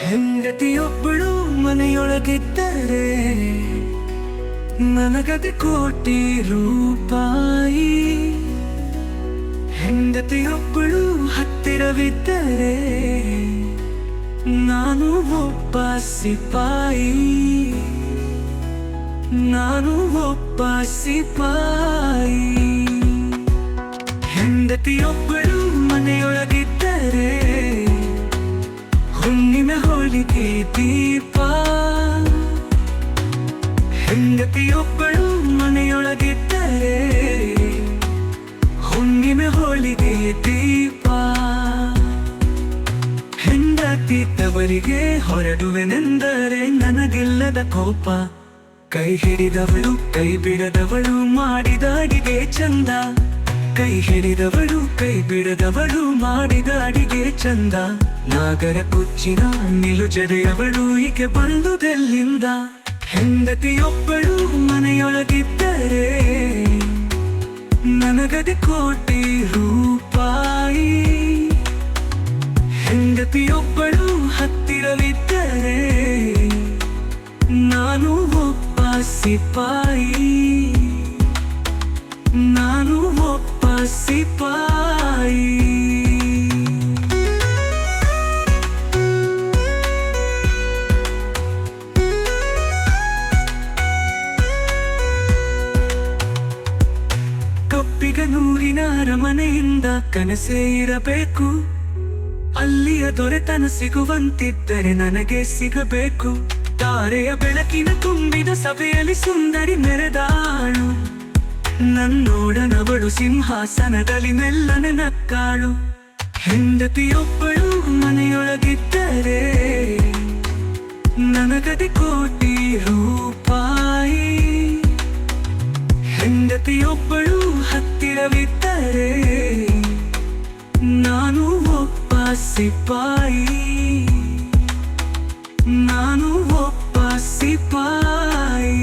ಹೆಂಡತಿಯೊಬ್ಬಳು ಮನೆಯೊಳಗಿದ್ದರೆ ನನಗದೆ ಕೋಟಿ ರೂಪಾಯಿ. ಹೆಂಡತಿಯೊಬ್ಬಳು ಹತ್ತಿರವಿದ್ದರೆ ನಾನು ಒಬ್ಬ ಸಿಪಾಯಿ. ನಾನು ಒಬ್ಬ ಸಿಪಾಯಿ. ಹೆಂಡತಿಯೊಬ್ಬಳು ಮನೆಯೊಳಗಿದ್ದರೆ ಹುಣ್ಣಿಮೆ ಹೋಳಿಗೆ ದೀಪ. ಹೆಂಡತಿಯೊಬ್ಬಳು ಮನೆಯೊಳಗಿದ್ದರೆ ಹುಣ್ಣಿಮೆ ಹೋಳಿಗೆ ದೀಪ. ಹೆಂಡತಿದ್ದವರಿಗೆ ಹೊರಡುವೆನೆಂದರೆ ನನಗಿಲ್ಲದ ಕೋಪ. ಕೈ ಹಿಡಿದವಳು, ಕೈ ಬಿಡದವಳು ಮಾಡಿದ ಅಡಿಗೆ ಚಂದ. ಕೈ ಹಿಡಿದವಳು, ಕೈ ಬಿಡದವಳು, ಮಾಡಿದ ಅಡಿಗೆ ಚಂದ. ನಾಗರ ಕುಚ್ಚಿನ ನಿಲುಜಡೆಯವಳು ಈಕೆ ಬಂದುದೆಲ್ಲಿಂದ? ಹೆಂಡತಿಯೊಬ್ಬಳು ಮನೆಯೊಳಗಿದ್ದರೆ, ನನಗದೆ ಕೋಟಿ ರೂಪಾಯಿ. ಹೆಂಡತಿಯೊಬ್ಬಳು ಹತ್ತಿರವಿದ್ದರೆ, ನಾನು ಒಬ್ಬ ಸಿಪಾಯಿ. ನೂರಿನ ಅರಮನೆಯಿಂದ ಕನಸೇ ಇರಬೇಕು. ಅಲ್ಲಿಯ ದೊರೆತನ ಸಿಗುವಂತಿದ್ದರೆ ನನಗೆ ಸಿಗಬೇಕು. ತಾರೆಯ ಬೆಳಕಿನ ತುಂಬಿದ ಸಭೆಯಲ್ಲಿ ಸುಂದರಿ ಮೆರೆದಾಳು. ನನ್ನೋಡನವಳು ಸಿಂಹಾಸನದಲ್ಲಿ ಮೆಲ್ಲನೆ ನಕ್ಕಾಳು. ಹೆಂಡತಿಯೊಬ್ಬಳು ಮನೆಯೊಳಗಿದ್ದರೆ ನನಗದೆ ಕೋಟಿ ರೂಪಾಯಿ ಹೆಂಡತಿಯೊಬ್ಬಳು ಹತ್ತಿರವಿದ್ದರೆ ನಾನು ಒಬ್ಬ ಸಿಪಾಯಿ ನಾನು ಒಬ್ಬ ಸಿಪಾಯಿ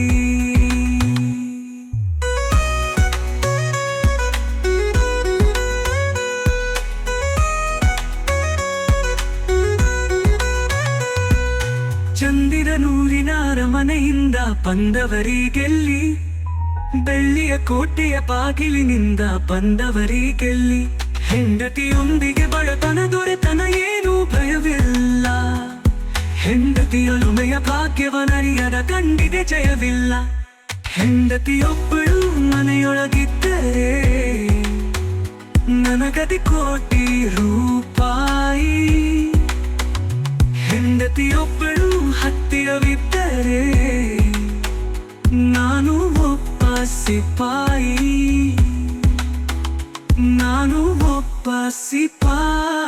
ಚಂದಿರ ನೂರಿನ ಅರಮನೆಯಿಂದ ಬಂದವರಿಗೆಲ್ಲಿ ಬೆಳ್ಳಿಯ ಕೋಟೆಯ ಬಾಗಿಲಿನಿಂದ ಬಂದವರಿಗೆಲ್ಲಿ ಹೆಂಡತಿಯೊಂದಿಗೆ ಬಡತನ ದೊರೆತನ ಏನೂ ಭಯವಿಲ್ಲ. ಹೆಂಡತಿಯೊಲುಮೆಯ ಭಾಗ್ಯವನರಿಯರ ಕಂಡಿದೆ ಜಯವಿಲ್ಲ. ಹೆಂಡತಿಯೊಬ್ಬಳು ಮನೆಯೊಳಗಿದ್ದರೆ ನನಗದಿ ಕೋಟಿ ರೂಪಾಯಿ. ಹೆಂಡತಿಯೊಬ್ಬಳು ಹತ್ತಿರವಿದ್ದರೆ ನಾನು ಒಬ್ಬ ಸಿಪಾಯಿ. ನಾನು ಒಬ್ಬ ಸಿಪಾಯಿ.